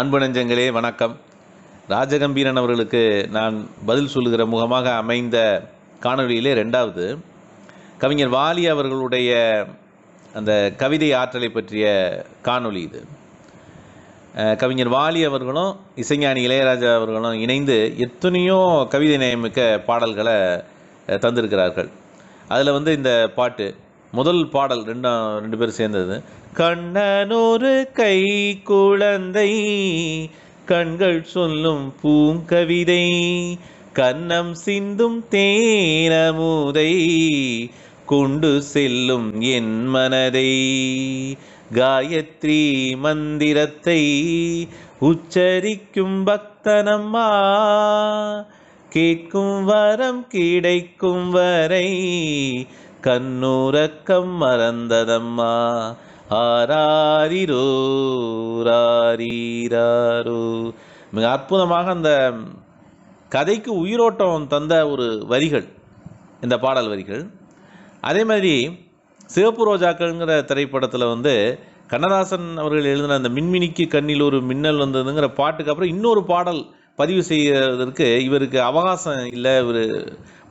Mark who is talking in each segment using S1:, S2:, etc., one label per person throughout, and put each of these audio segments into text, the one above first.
S1: அன்பு நெஞ்சங்களே வணக்கம். ராஜகம்பீரன் அவர்களுக்கு நான் பதில் சொல்லுகிற முகமாக அமைந்த காணொளியிலே ரெண்டாவது கவிஞர் வாலி அவர்களுடைய அந்த கவிதை ஆற்றலை பற்றிய காணொளி இது. கவிஞர் வாலி அவர்களும் இசைஞானி இளையராஜா அவர்களும் இணைந்து எத்தனையோ கவிதை நயமிக்க பாடல்களை தந்திருக்கிறார்கள். அதில் வந்து இந்த பாட்டு முதல் பாடல் ரெண்டா ரெண்டு பேரும் சேர்ந்தது. கண்ணனொரு கை குழந்தை கண்கள் சொல்லும் பூங்கவிதை கன்னம் சிந்தும் தேனமுதை கொண்டு செல்லும் என் மனதை. காயத்ரி மந்திரத்தை உச்சரிக்கும் பக்தனம்மா கேட்கும் வரம் கிடைக்கும் வரை கண்ணுறக்கம் மறந்ததம்மா. ஆராரிரோ ராரீராரோ. மிக அற்புதமாக அந்த கதைக்கு உயிரோட்டம் தந்த ஒரு வரிகள் இந்த பாடல் வரிகள். அதே மாதிரி சிவப்பு ரோஜாக்கள்ங்கிற திரைப்படத்தில் வந்து கண்ணதாசன் அவர்கள் எழுதின அந்த மின்மினிக்கு கண்ணில் ஒரு மின்னல் வந்ததுங்கிற பாட்டுக்கு அப்புறம் இன்னொரு பாடல் பதிவு செய்வதற்கு இவருக்கு அவகாசம் இல்லை. இவர்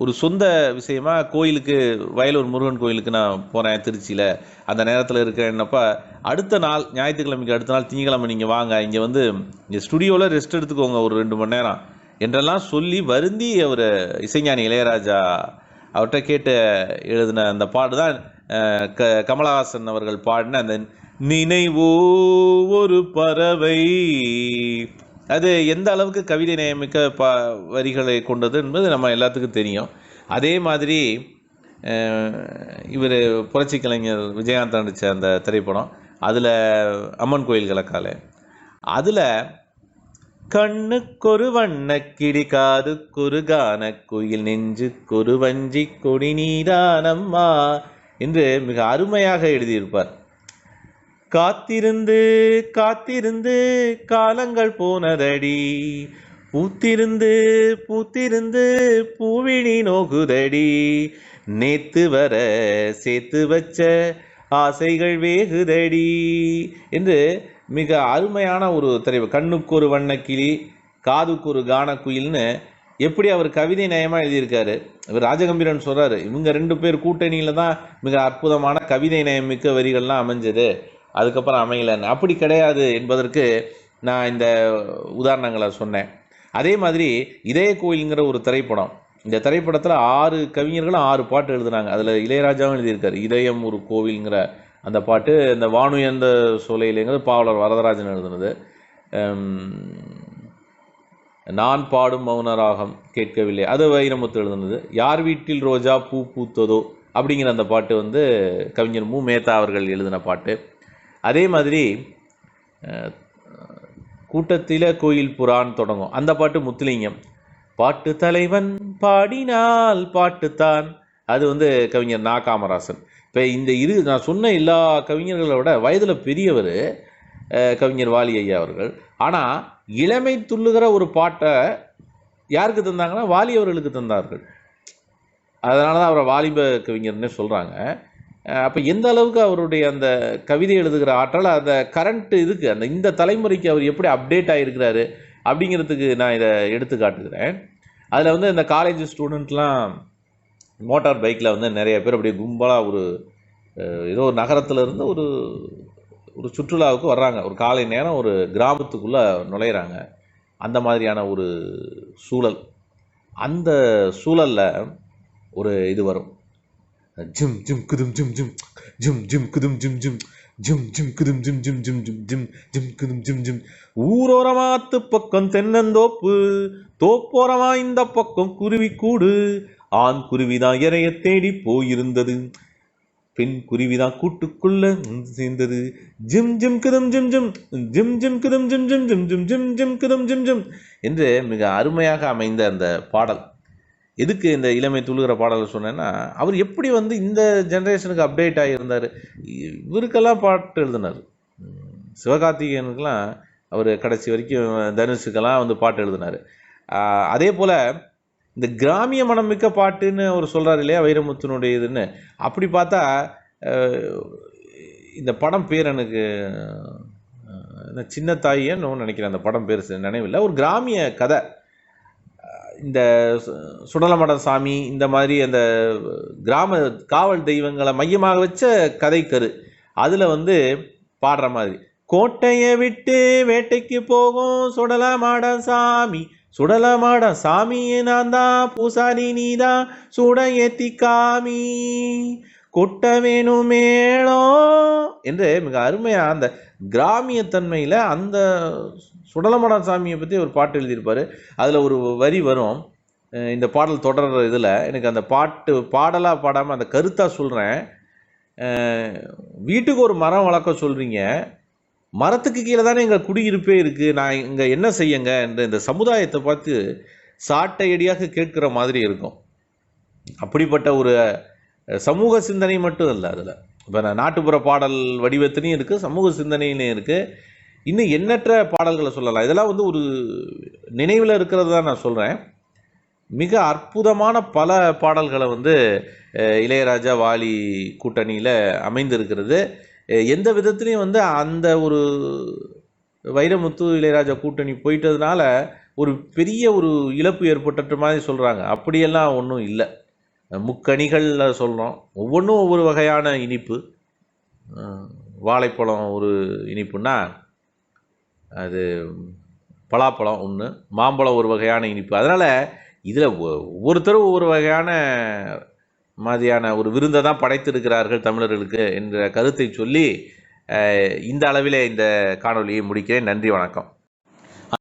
S1: ஒரு சொந்த விஷயமா கோயிலுக்கு வயலூர் முருகன் கோயிலுக்கு நான் போகிறேன் திருச்சியில். அந்த நேரத்தில் இருக்கிறேன்னப்பா அடுத்த நாள் ஞாயிற்றுக்கிழமைக்கு அடுத்த நாள் திங்கக்கிழமை நீங்கள் வாங்க. இங்கே வந்து இங்கே ஸ்டுடியோவில் ரெஸ்ட் எடுத்துக்கோங்க ஒரு ரெண்டு மணி நேரம். என்றெல்லாம் சொல்லி வருந்தி அவர் இசைஞானி இளையராஜா அவர்கிட்ட கேட்டு எழுதின அந்த பாட்டு தான் க கமலஹாசன் அவர்கள் பாடின அந்த நினைவோ ஒரு பறவை அது எந்த அளவுக்கு கவிதை நியமிக்க ப வரிகளை கொண்டது என்பது நம்ம எல்லாத்துக்கும் தெரியும். அதே மாதிரி இவர் புரட்சி கலைஞர் விஜயகாந்த் நடித்த அந்த திரைப்படம் அதில் அம்மன் கோயில் கலக்கால அதில் கண்ணுக்கொரு கிடி காதுக்கொரு கான குயில் நெஞ்சுக்கொரு வஞ்சி கொடி நீதானம்மா என்று மிக அருமையாக எழுதியிருப்பார். காத்திருந்து காத்திருந்து காலங்கள் போனதடி. பூத்திருந்து பூத்திருந்து பூவிழி நோகுதடி. நேத்து வர சேர்த்து வச்ச ஆசைகள் வேகுதடி. என்று மிக அருமையான ஒரு திரைவு கண்ணுக்கு ஒரு வண்ணக்கிளி காதுக்கு ஒரு கானக்குயில்னு எப்படி அவர் கவிதை நயமாக எழுதியிருக்காரு. இவர் ராஜகம்பீரன் சொல்கிறாரு இவங்க ரெண்டு பேர் கூட்டணியில் தான் மிக அற்புதமான கவிதை நயமிக்க வரிகள்லாம் அமைஞ்சது. அதுக்கப்புறம் அமையலன்னு அப்படி கிடையாது என்பதற்கு நான் இந்த உதாரணங்களை சொன்னேன். அதே மாதிரி இதய கோயிலுங்கிற ஒரு திரைப்படம். இந்த திரைப்படத்தில் ஆறு கவிஞர்களும் ஆறு பாட்டு எழுதுனாங்க. அதில் இளையராஜாவும் எழுதியிருக்காரு. இதயம் ஒரு கோவில்ங்கிற அந்த பாட்டு. இந்த வானுயர்ந்த சோலையிலேங்கிறது பாவலர் வரதராஜன் எழுதுனது. நான் பாடும் மௌனராகம் கேட்கவில்லை. அது வைரமுத்து எழுதுனது. யார் வீட்டில் ரோஜா பூ பூத்ததோ அப்படிங்கிற அந்த பாட்டு வந்து கவிஞர் மு. மேத்தா அவர்கள் எழுதின பாட்டு. அதே மாதிரி கூட்டத்தில் கூட்டத்தில கோயில் புறான் தொடங்கும். அந்த பாட்டு முத்துலிங்கம். பாட்டு தலைவன் பாடினால் பாட்டுத்தான். அது வந்து கவிஞர் நா காமராசன் இப்போ இந்த இரு நான் சொன்ன எல்லா கவிஞர்களை விட வயதில் பெரியவர் கவிஞர் வாலி ஐயா அவர்கள். ஆனால் இளமை துள்ளுகிற ஒரு பாட்டை யாருக்கு தந்தாங்கன்னா வாலி அவர்களுக்கு தந்தார்கள். அதனால தான் அவரை வாலிப கவிஞர்னே சொல்கிறாங்க அப்போ எந்த அளவுக்கு அவருடைய அந்த கவிதை எழுதுகிற ஆற்றல் அந்த கரண்ட் இதுக்கு அந்த இந்த தலைமுறைக்கு அவர் எப்படி அப்டேட் ஆகிருக்கிறாரு அப்படிங்கிறதுக்கு நான் இதை எடுத்து காட்டுகிறேன். அதில் வந்து இந்த காலேஜ் ஸ்டூடெண்ட்லாம் மோட்டார் பைக்கில் வந்து நிறைய பேர் அப்படியே கும்பலாக ஒரு ஏதோ ஒரு நகரத்துலேருந்து ஒரு ஒரு சுற்றுலாவுக்கு வர்றாங்க. ஒரு காலை நேரம் ஒரு கிராமத்துக்குள்ளே நுழையிறாங்க. அந்த மாதிரியான ஒரு சூழல். அந்த சூழலில் ஒரு இது வரும். ஜும் ஜும் குதும் ஜும் ஜும் ஜும் ஜிம் குதும் ஜும் ஜும் ஜும் ஜிம் குதும் ஜிம் ஜும் ஜும் ஜும் ஜிம் ஜிம் குதும் ஜிம் ஜும் ஊரோரமாத்து பக்கம் தென்னந்தோப்பு தோப்போரமா இந்த பக்கம் குருவி கூடு ஆண் குருவிதான் இறைய தேடி போயிருந்தது பெண் குருவிதான் கூட்டுக்குள்ள சேர்ந்தது ஜிம் ஜிம் கிதம் ஜிம் ஜிம் ஜிம் ஜிம் கிதம் ஜிம் ஜிம் ஜிம் ஜிம் ஜிம் ஜிம் கிதம் ஜிம் ஜிம் என்று மிக அருமையாக அமைந்த அந்த பாடல் எதுக்கு இந்த இளமை துளுகிற பாடலை சொன்னேன்னா அவர் எப்படி வந்து இந்த ஜென்ரேஷனுக்கு அப்டேட் ஆகியிருந்தார் இவருக்கெல்லாம் பாட்டு எழுதினார். சிவகார்த்திகேயனுக்கெல்லாம் அவர் கடைசி வரைக்கும் தனுஷுக்கெல்லாம் வந்து பாட்டு எழுதினார். அதே போல் இந்த கிராமிய மனமிக்க பாட்டுன்னு அவர் சொல்கிறார் இல்லையா வைரமுத்துனுடைய இதுன்னு. அப்படி பார்த்தா இந்த படம் பேர் எனக்கு இந்த சின்ன தாயின்னு நினைக்கிறேன் அந்த படம் பேர் நினைவில்லை. ஒரு கிராமிய கதை. இந்த சு- சுடலமட சாமி இந்த மாதிரி அந்த கிராம காவல் தெய்வங்களை மையமாக வச்ச கதைக்கரு. அதில் வந்து பாடுற மாதிரி கோட்டையை விட்டு வேட்டைக்கு போகும் சுடலமாட சாமி சுடலமாட சாமி நான் தான் பூசாரி நீதான் சுட ஏத்தி காமி. கொட்ட வேணும் மேளம் என்று மிக அருமையாக அந்த கிராமியத்தன்மையில் அந்த சுடலமடன் சாமியை பற்றி ஒரு பாட்டு எழுதியிருப்பார். அதில் ஒரு வரி வரும். இந்த பாடல் தொடர்ற இதில் எனக்கு அந்த பாட்டு பாடலாக பாடாமல் அந்த கருத்தாக சொல்கிறேன் வீட்டுக்கு ஒரு மரம் வளர்க்க சொல்கிறீங்க மரத்துக்கு கீழே தானே எங்கள் குடியிருப்பே இருக்குது நான் இங்கே என்ன செய்யுங்க என்ற இந்த சமுதாயத்தை பார்த்து சாட்டையடியாக கேட்குற மாதிரி இருக்கும். அப்படிப்பட்ட ஒரு சமூக சிந்தனை மட்டும் இல்லை அதில். இப்போ நாட்டுப்புற பாடல் வடிவத்துலேயும் இருக்குது சமூக சிந்தனையிலையும் இருக்குது இன்னும் எண்ணற்ற பாடல்களை சொல்லலாம். இதெல்லாம் வந்து ஒரு நினைவில் இருக்கிறது தான் நான் சொல்கிறேன் மிக அற்புதமான பல பாடல்களை வந்து இளையராஜா வாலி கூட்டணியில் அமைந்திருக்கிறது. எந்த விதத்துலையும் வந்து அந்த ஒரு வைரமுத்து இளையராஜா கூட்டணி போயிட்டதுனால ஒரு பெரிய ஒரு இழப்பு ஏற்பட்டுட்டு மாதிரி சொல்கிறாங்க அப்படியெல்லாம் ஒன்றும் இல்லை. முக்கணிகளில் சொல்கிறோம் ஒவ்வொன்றும் ஒவ்வொரு வகையான இனிப்பு. வாழைப்பழம் ஒரு இனிப்புன்னா அது பலாப்பழம் ஒன்று மாம்பழம் ஒரு வகையான இனிப்பு. அதனால் இதில் ஒவ்வொருத்தரும் ஒவ்வொரு வகையான மாதிரியான ஒரு விருந்தை தான் படைத்திருக்கிறார்கள் தமிழர்களுக்கு என்ற கருத்தை சொல்லி இந்த அளவிலே இந்த காணொளியை முடிக்கிறேன். நன்றி வணக்கம்.